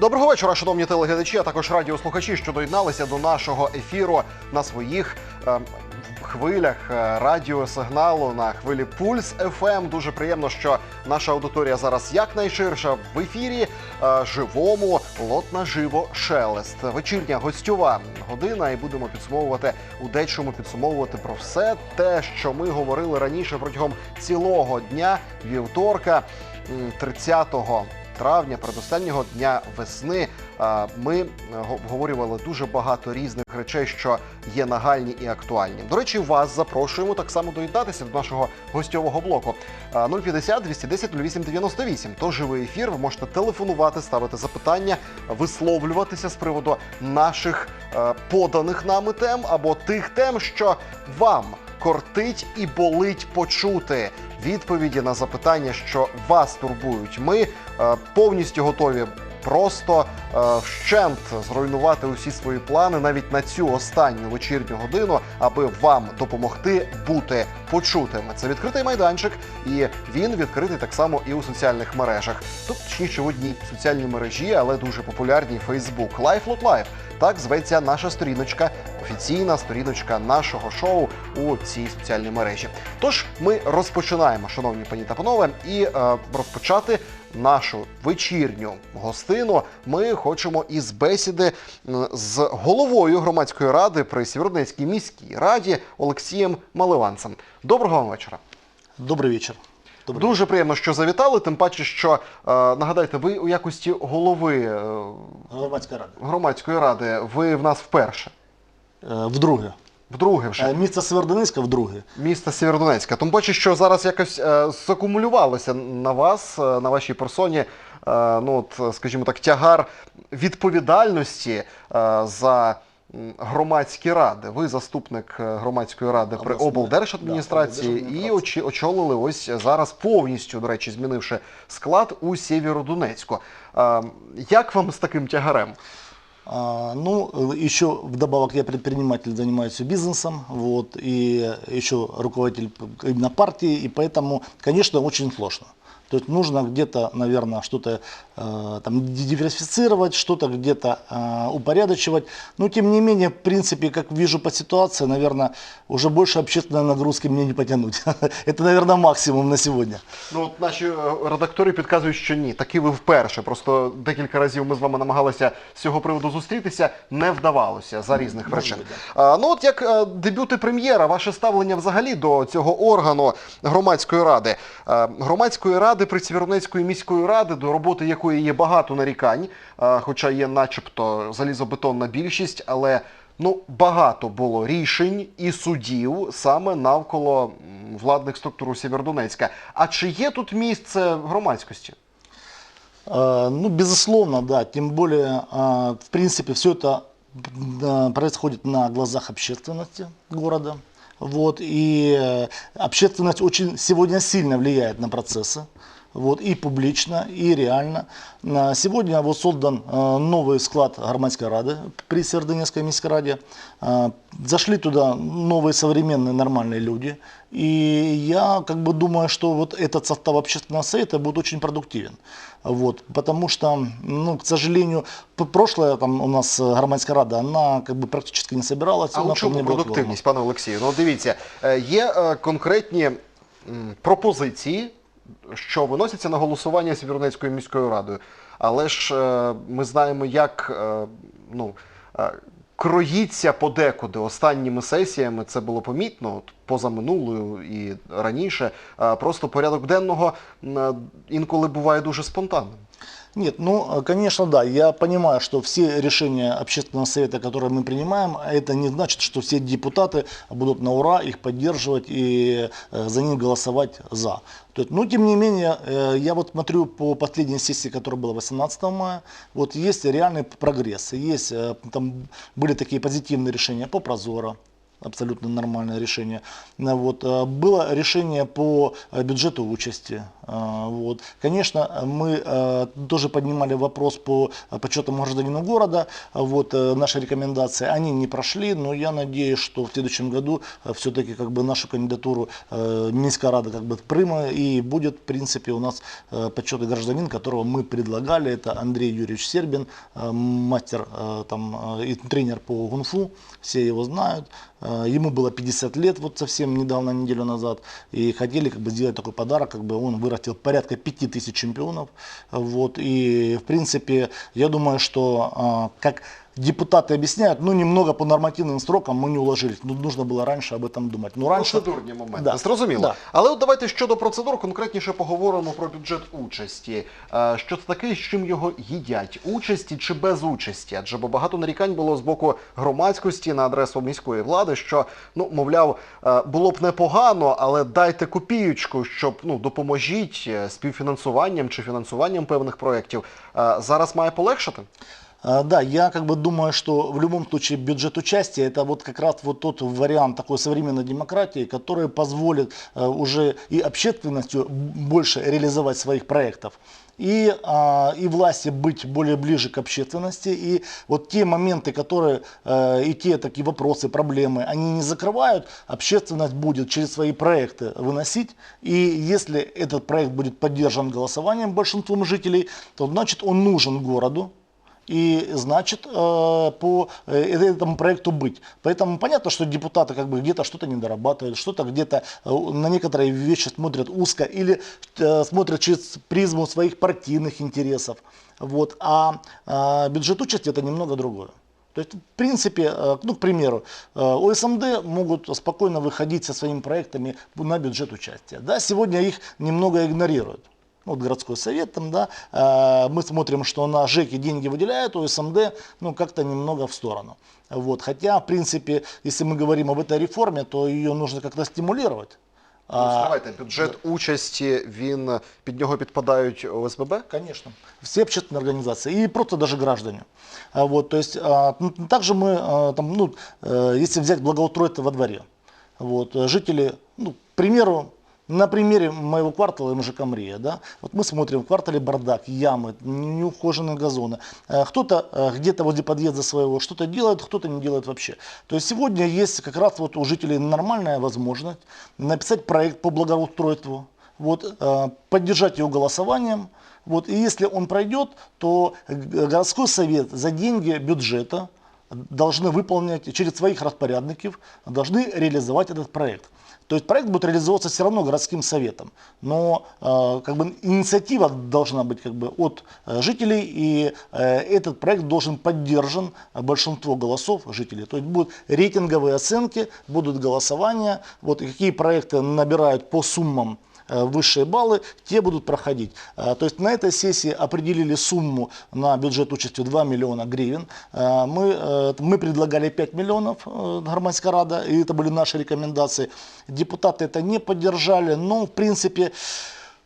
Доброго вечора, шановні телеглядачі, а також радіослухачі, що доєдналися до нашого ефіру на своїх е, хвилях е, радіосигналу на хвилі Пульс ФМ. Дуже приємно, що наша аудиторія зараз якнайширша в ефірі е, живому лот на живо шелест. Вечірня гостьова година, і будемо підсумовувати у дечому підсумовувати про все те, що ми говорили раніше протягом цілого дня вівторка, м, 30 травня, передостаннього дня весни, ми е, го- обговорювали дуже багато різних речей, що є нагальні і актуальні. До речі, вас запрошуємо так само доєднатися до нашого гостьового блоку. А, 050 210 08 98. То живий ефір. Ви можете телефонувати, ставити запитання, висловлюватися з приводу наших е, поданих нами тем або тих тем, що вам кортить і болить почути відповіді на запитання, що вас турбують. Ми е, повністю готові просто е, вщент зруйнувати усі свої плани навіть на цю останню вечірню годину, аби вам допомогти бути почутими. Це відкритий майданчик, і він відкритий так само і у соціальних мережах. Тут точніше в одній соціальній мережі, але дуже популярній Facebook. Life Life. Так зветься наша сторіночка, офіційна сторіночка нашого шоу у цій соціальній мережі. Тож ми розпочинаємо, шановні пані та панове, і е, розпочати нашу вечірню гостину. Ми хочемо із бесіди з головою громадської ради при Сєвєродонецькій міській раді Олексієм Маливанцем. Доброго вам вечора. Добрый вечер. Добрый Дуже приємно, що завітали. Тим паче, що е, нагадайте, ви у якості голови е, вечер. Громадська рада. громадської ради. Ви в нас вперше. Е, Вдруге. Вдруге Е, вже Місто Северодонецька вдруге. міста Сєвєродонецька. Тим паче, що зараз якось е, закумулювалося на вас, е, на вашій персоні, е, ну от, е, скажімо так, тягар відповідальності е, за громадські ради. Ви заступник е, громадської ради при Обласної. облдержадміністрації Да, і облдержадміністрації. очі- очолили ось зараз повністю, до речі, змінивши склад у Сєвєродонецьку. Е, Як вам з таким тягарем? А, ну, э, еще вдобавок я предприниматель, занимаюсь бизнесом, вот, и еще руководитель п- именно партии, и поэтому, конечно, очень сложно. То есть нужно где-то, наверное, что-то э, там ди- диверсифицировать, что-то где-то э, упорядочивать. Но тем не менее, в принципе, как вижу по ситуации, наверное, уже больше общественной нагрузки мне не потянуть. Это, наверное, максимум на сегодня. Ну, от наші е, редактори підказують, що ні. Таки ви вперше. Просто декілька разів ми з вами намагалися з цього приводу зустрітися, не вдавалося за різних причин. А, ну, от як е, дебюти прем'єра, ваше ставлення взагалі до цього органу громадської ради. Е, громадської ради при Сєвєродонецької міської ради, до роботи якої є багато нарікань, е, хоча є начебто залізобетонна більшість, але. Ну, багато було рішень і судів саме навколо м, владних структур у Сєвєродонецька. А чи є тут місце громадськості? Э, Ну, безусловно, да. Тем более, э, в принципе, все это э, происходит на глазах общественности города. Вот, и э, общественность очень сегодня сильно влияет на процессы. Вот, и публично, и реально. На Сегодня вот создан э, новый склад Громадской Рады при Северодонецкой міській раді. Э, Зашли туда новые современные нормальные люди. И я как бы думаю, что вот этот состав общественного совета будет очень продуктивен. Вот, потому что, ну, к сожалению, п- прошлая там у нас э, громадская рада, она как бы практически не собиралась. А у у нас там чому не было продуктивність, пане Олексію? Ну, дивіться, е, є е, конкретні м, пропозиції, що виносяться на голосування Сєвєродонецькою міською радою. Але ж е, ми знаємо, як е, ну, е, кроїться подекуди останніми сесіями. Це було помітно от, позаминулою і раніше. Просто порядок денного інколи буває дуже спонтанним. Нет, ну, э, конечно, да. Я понимаю, что все решения общественного совета, которые мы принимаем, это не значит, что все депутаты будут на ура их поддерживать и э, за них голосовать за. Но тем не менее, э, я вот смотрю по последней сессии, которая была 18 мая, вот есть реальный прогресс. Есть, там были такие позитивные решения по Прозоро, абсолютно нормальное решение. Ну, Вот. э, Было решение по э, бюджету участи. Вот. Конечно, мы э, тоже поднимали вопрос по э, почетному гражданину города. Вот. э, Наши рекомендации, они не прошли, но я надеюсь, что в следующем году все-таки как бы нашу кандидатуру э, Минская Рада как бы примет и будет, в принципе, у нас э, почетный гражданин, которого мы предлагали, это Андрей Юрьевич Сербин, э, мастер э, там, э, и тренер по гунфу, все его знают. Э, Ему было 50 лет вот совсем недавно, неделю назад, и хотели как бы сделать такой подарок, как бы он вырастил порядка 5000 чемпионов. Вот, и в принципе, я думаю, что а, как депутаты объясняют, ну немного по нормативным срокам мы не уложились, ну нужно было раньше об этом думать. Ну раньше, Процедурні моменти. Да. Зрозуміло. Да. Але от давайте щодо процедур конкретніше поговоримо про бюджет участі. Е, Що це таке, з чим його їдять? Участі чи без участі? Адже бо багато нарікань було з боку громадськості на адресу міської влади, що ну мовляв, е, було б непогано, але дайте копіючку, щоб ну допоможіть е, співфінансуванням чи фінансуванням певних проєктів. Е, Зараз має полегшити? А, Да, я как бы думаю, что в любом случае бюджет участия это вот как раз вот тот вариант такой современной демократии, который позволит э, уже и общественностью больше реализовать своих проектов. И, а, и власти быть более ближе к общественности. И вот те моменты, которые, э, и те такие вопросы, проблемы, они не закрывают, общественность будет через свои проекты выносить. И если этот проект будет поддержан голосованием большинством жителей, то значит он нужен городу, и значит э, по э, этому проекту быть. Поэтому понятно, что депутаты как бы где-то что-то не дорабатывают, что-то где-то э, на некоторые вещи смотрят узко или смотрят через призму своих партийных интересов. Вот. А бюджет участи это немного другое. То есть, в принципе, ну, к примеру, ОСМД могут спокойно выходить со своими проектами на бюджет участия. Да, сегодня их немного игнорируют Ну, Вот городской совет там, да, э, мы смотрим, что на ЖЭКи деньги выделяют, ОСМД, ну, как-то немного в сторону. Вот. Хотя, в принципе, если мы говорим об этой реформе, то ее нужно как-то стимулировать. Ну, А, стривайте, бюджет участі, він під нього підпадають ОСББ? Конечно. Все общественные организации и просто даже граждане. А Вот, то есть, а, ну, также мы, а, там, ну, э, если взять благоустройство во дворе, вот, э, жители, ну, к примеру, на примере моего квартала МЖК Мрия, да, вот мы смотрим в квартале бардак, ямы, неухоженные газоны. Э, Кто-то э, где-то возле подъезда своего что-то делает, кто-то не делает вообще. То есть сегодня есть как раз вот у жителей нормальная возможность написать проект по благоустройству, вот, э, поддержать его голосованием. Вот, и если он пройдет, то городской совет за деньги бюджета должны выполнять через своих распорядников, должны реализовать этот проект. То есть проект будет реализовываться все равно городским советом, но э, как бы инициатива должна быть как бы от э, жителей, и э, этот проект должен поддержан большинство голосов жителей. То есть будут рейтинговые оценки, будут голосования, вот и какие проекты набирают по суммам высшие баллы, те будут проходить. Э, То есть на этой сессии определили сумму на бюджет участия 2 миллиона гривен. Э, Мы, э, мы предлагали 5 миллионов э, Громадская Рада, и это были наши рекомендации. Депутаты это не поддержали, но в принципе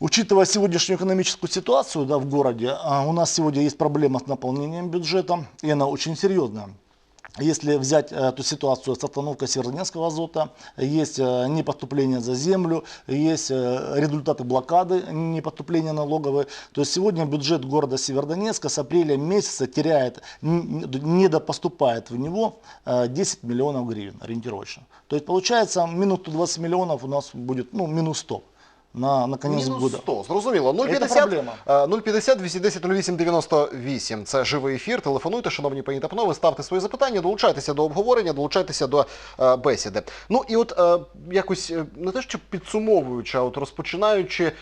Учитывая сегодняшнюю экономическую ситуацию да, в городе, у нас сегодня есть проблема с наполнением бюджета, и она очень серьезная. Если взять э, эту ситуацию с остановкой Северодонецкого азота, есть э, непоступление за землю, есть э, результаты блокады непоступления налоговой. То есть сегодня бюджет города Северодонецка с апреля месяца теряет, недопоступает в него э, 10 миллионов гривен ориентировочно. То есть получается минус 120 миллионов у нас будет, ну минус 100 на, на конец Мінус года. 100, зрозуміло. Це 050, проблема. е, 050 210 08 98. Це живий ефір. Телефонуйте, шановні пані та панове, ставте свої запитання, долучайтеся до обговорення, долучайтеся до е, бесіди. Ну і от е, якось е, не те, що підсумовуючи, а от розпочинаючи, е,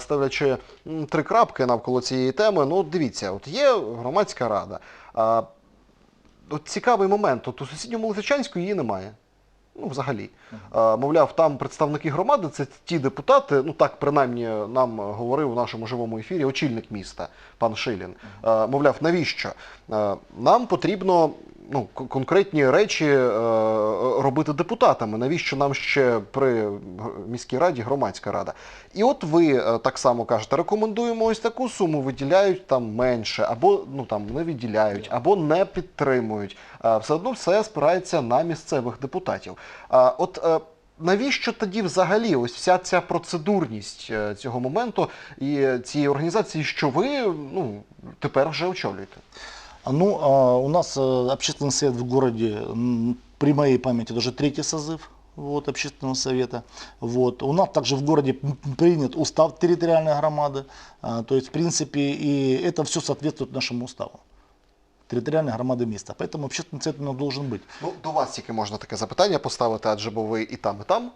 ставлячи м, три крапки навколо цієї теми, ну от дивіться, от є громадська рада. Е, от цікавий момент, от у сусідньому Лисичанську її немає. Ну, взагалі. Е, Мовляв, там представники громади, це ті депутати, ну так принаймні нам говорив у нашому живому ефірі очільник міста, пан Шилін. Е, Мовляв, навіщо? Е, Нам потрібно ну, конкретні речі робити депутатами. Навіщо нам ще при міській раді громадська рада? І от ви так само кажете, рекомендуємо ось таку суму, виділяють там менше, або ну там не виділяють, або не підтримують. Все одно все спирається на місцевих депутатів. А, от е, навіщо тоді взагалі ось вся ця процедурність е, цього моменту і е, цієї організації, що ви ну, тепер вже очолюєте? А, Ну, а, у нас э, общественный совет в городе, м, при моей памяти, это уже третий созыв вот, общественного совета. Вот. У нас также в городе м, принят устав территориальной громады. А, То есть, в принципе, и это все соответствует нашему уставу. Территориальной громады места. Поэтому общественный совет у нас должен быть. Ну, до вас тільки можна таке запитання поставити, адже бо ви і там, і там,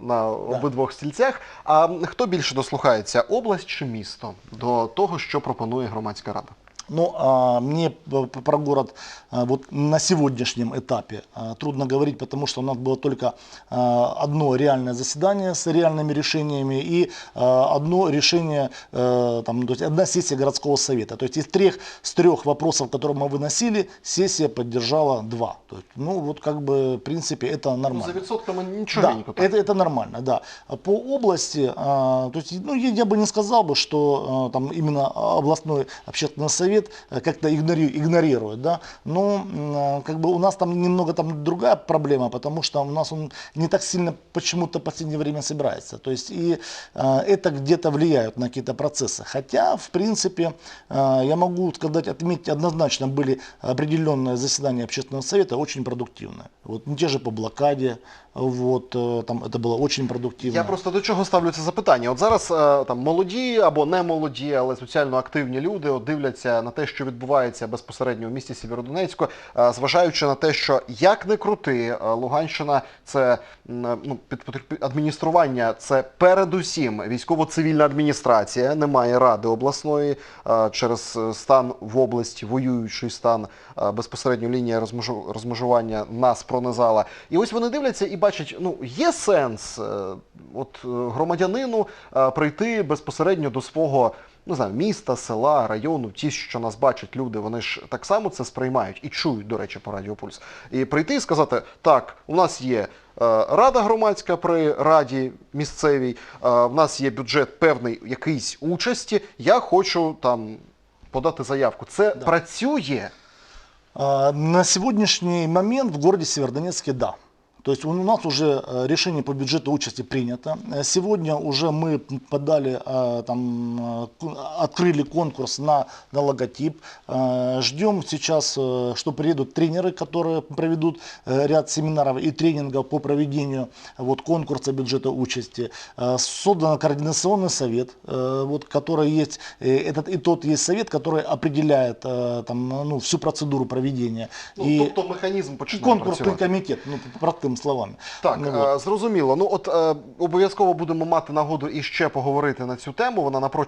на обидвох стільцях. А хто більше дослухається, область чи місто до того, що пропонує громадська рада? Ну, а, мне п- про город а, вот на сегодняшнем этапе а, трудно говорить, потому что у нас было только одно реальное заседание с реальными решениями и одно решение, э, там, то есть одна сессия городского совета. То есть из трех, с трех вопросов, которые мы выносили, сессия поддержала два. То есть, ну, вот как бы, в принципе, это Ну, нормально. за відсотками нічогенько. Да, это, это нормально, да. По области, то есть, ну, я, бы не сказал бы, что там именно областной общественный совет а, как-то игнори- игнорирует, да, но м, а, как бы у нас там немного там другая проблема, потому что у нас он не так сильно почему-то в последнее время собирается, то есть и а, это где-то влияет на какие-то процессы, хотя в принципе а, я могу сказать, отметить однозначно были определенные заседания общественного совета очень продуктивные, вот ну, те же по блокаде, вот, э, там это было очень продуктивно. Я просто до чого ставлю це запитання. От зараз е, там молоді або не молоді, але соціально активні люди от, дивляться на те, що відбувається безпосередньо в місті Сєвєродонецьку, е, зважаючи на те, що як не крути, е, Луганщина це ну, під, адміністрування, це передусім військово-цивільна адміністрація, немає ради обласної е, через е, стан в області, воюючий стан е, безпосередньо лінія розмежу- розмежування нас пронизала. І ось вони дивляться і бачать, ну є сенс е, от е, громадянину е, прийти безпосередньо до свого. Не знаю, міста, села, району, ті, що нас бачать люди, вони ж так само це сприймають і чують, до речі, по Радіо Пульс. І прийти і сказати: так, у нас є е, рада громадська при раді місцевій, е, в нас є бюджет певний якийсь участі. Я хочу там подати заявку. Це працює. А, На сегодняшний момент в городе Северодонецке да. То есть у нас уже э, решение по бюджету участи принято. Э, Сегодня уже мы подали, э, там, открыли конкурс на, на логотип. Ждем сейчас, что приедут тренеры, которые проведут ряд семинаров и тренингов по проведению вот, конкурса бюджета участи. Создан координационный совет, вот, который есть, этот и тот есть совет, который определяет там, ну, всю процедуру проведения. Ну, и тобто механізм починає конкурсный працювати. комитет, ну, простым словами. Так, Ну, е, зрозуміло. Ну от е, обов'язково будемо мати нагоду і ще поговорити на цю тему. Вона напрочуд